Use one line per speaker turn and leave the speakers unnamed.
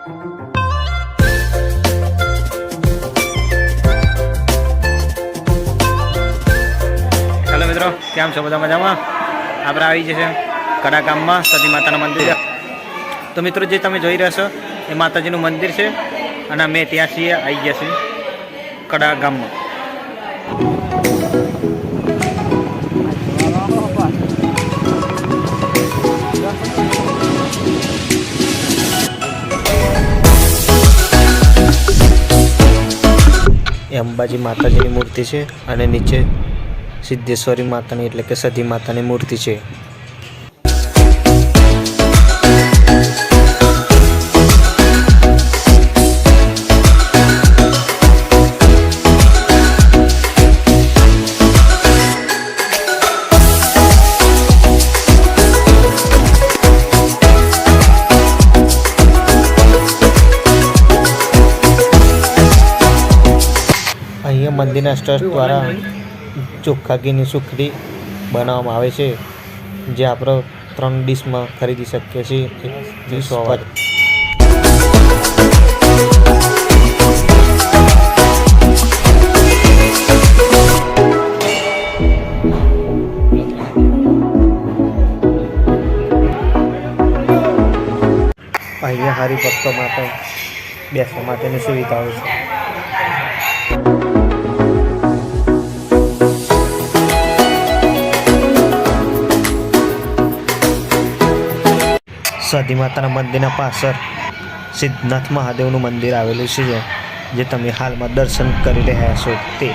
Hello મિત્રો, કેમ છો બધા મજામાં? આપણે આવી જશે કડા ગામમાં સતી માતાના મંદિર. તો મિત્રો, જે તમે જોઈ રહ્યા છો, એ માતાજીનું મંદિર છે અને અમે ત્યાં છીએ, આવી ગયા છીએ કડા ગામમાં. અંબાજી માતાજીની મૂર્તિ છે અને નીચે સિદ્ધેશ્વરી માતાની એટલે કે સતી માતાની મૂર્તિ છે. અહીંયા મંદિરના ટ્રસ્ટ દ્વારા ચોખ્ખા ઘીની સુખડી બનાવવામાં આવે છે જે આપણે ત્રણ ડીશમાં ખરીદી શકીએ છીએ. સો વાર અહીંયા હરિભક્તો માટે બેસવા માટેની સુવિધાઓ છે. સતી માતાના મંદિરના પાછળ સિદ્ધનાથ મહાદેવનું મંદિર આવેલું છે જે તમે હાલમાં દર્શન કરી રહ્યા છો તે.